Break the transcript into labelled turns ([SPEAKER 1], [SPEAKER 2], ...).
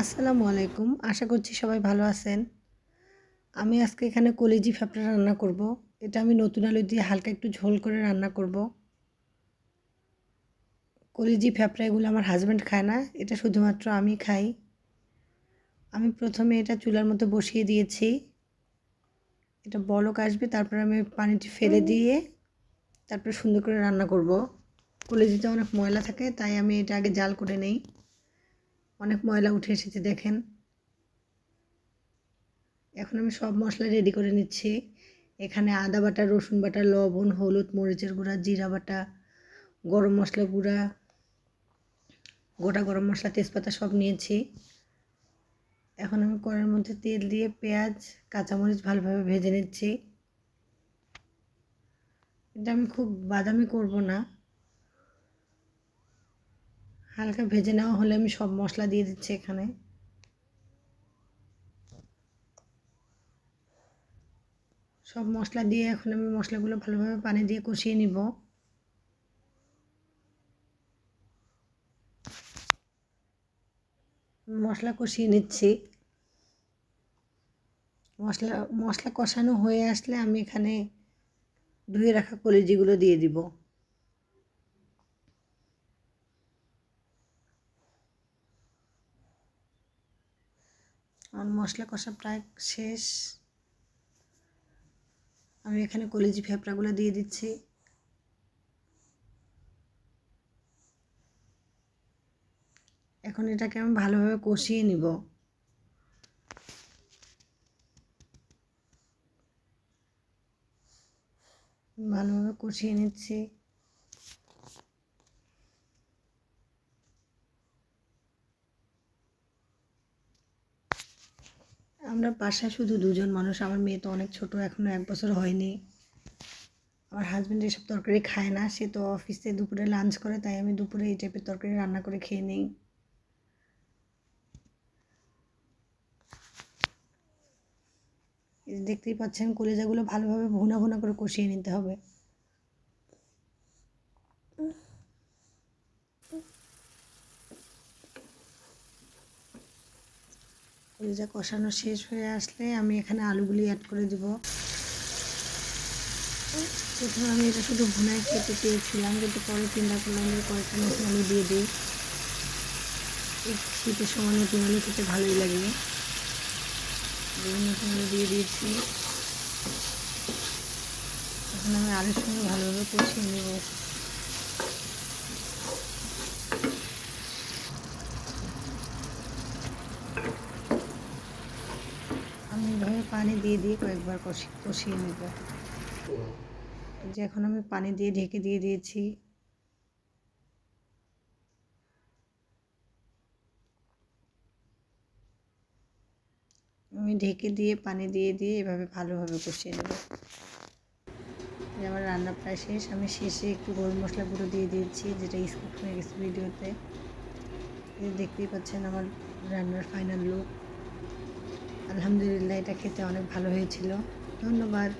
[SPEAKER 1] আসসালামু আলাইকুম। আশা করছি সবাই ভালো আছেন। আমি আজকে এখানে কলিজি ফ্যাপড়া রান্না করব। এটা আমি নতুন আলু দিয়ে হালকা একটু ঝোল করে রান্না করব। কলিজি ফ্যাপড়া এগুলো আমার হাজব্যান্ড খায় না, এটা শুধুমাত্র আমি খাই। আমি প্রথমে এটা চুলার মতো বসিয়ে দিয়েছি। এটা বলক আসবে, তারপর আমি পানিটি ফেলে দিয়ে তারপর সুন্দর করে রান্না করব। কলেজিতে অনেক ময়লা থাকে, তাই আমি এটা আগে জাল করে নেই। অনেক ময়লা উঠে এসেছে, দেখেন। এখন আমি সব মশলা রেডি করে নিচ্ছি। এখানে আদা বাটা, রসুন বাটা, লবণ, হলুদ, মরিচের গুঁড়া, জিরা বাটা, গরম মশলা গুঁড়া, গোটা গরম মশলা, তেজপাতা সব নিয়েছি। এখন আমি কড়ার মধ্যে তেল দিয়ে পেঁয়াজ, কাঁচামরিচ ভালোভাবে ভেজে নিচ্ছি। এটা আমি খুব বাদামি করব না। হালকা ভেজে নেওয়া হলে আমি সব মশলা দিয়ে দিচ্ছি এখানে। সব মশলা দিয়ে এখন আমি মশলাগুলো ভালোভাবে পানি দিয়ে কষিয়ে নিব। মশলা কষিয়ে নিচ্ছি। মশলা মশলা কষানো হয়ে আসলে আমি এখানে ধুয়ে রাখা কলিজিগুলো দিয়ে দিব। আমার মশলা কষা প্রায় শেষ। আমি এখানে কলেজি ফেপড়াগুলো দিয়ে দিচ্ছি। এখন এটাকে আমি ভালোভাবে কষিয়ে নিব। ভালোভাবে কষিয়ে নিচ্ছি। আমরা বাসায় শুধু দুজন মানুষ, আমার মেয়ে তো অনেক ছোট এখনও এক বছর হয়নি। আমার হাজব্যান্ড এসব তরকারি খায় না, সে তো অফিসে দুপুরে লাঞ্চ করে, তাই আমি দুপুরে এই টাইপের তরকারি রান্না করে খেয়ে নিই। দেখতেই পাচ্ছেন, কলেজাগুলো ভালোভাবে ভুনা ভুনা করে কষিয়ে নিতে হবে। কলিজা কষানো শেষ হয়ে আসলে আমি এখানে আলুগুলি অ্যাড করে দেব। প্রথমে আমি এটা শুধু ভুনায় খেতে চেয়েছিলাম কিন্তু পরে চিন্তা করলাম যে কয়েকটা নতুন আলু দিয়ে দিই। শীতের সময় নতুন আলু খেতে ভালোই লাগে। নতুন আলু দিয়ে দিয়েছি। এখন আমি আলুর সঙ্গে ভালোভাবে কষিয়ে নেব আমি এভাবে পানি দিয়ে দিয়ে কয়েকবার কষি, কষিয়ে নেব। যে এখন আমি পানি দিয়ে ঢেকে দিয়ে দিয়েছি। আমি ঢেকে দিয়ে, পানি দিয়ে দিয়ে এভাবে ভালোভাবে কষিয়ে নেব। আমার রান্না প্রায় শেষ। আমি শেষে একটু গরম মশলা গুঁড়ো দিয়ে দিয়েছি, যেটা স্কুপ হয়ে গেছে ভিডিওতে। দেখতেই পাচ্ছেন আমার রান্নার ফাইনাল লুক আলহামদুলিল্লাহ এটা খেতে অনেক ভালো হয়েছিল। ধন্যবাদ।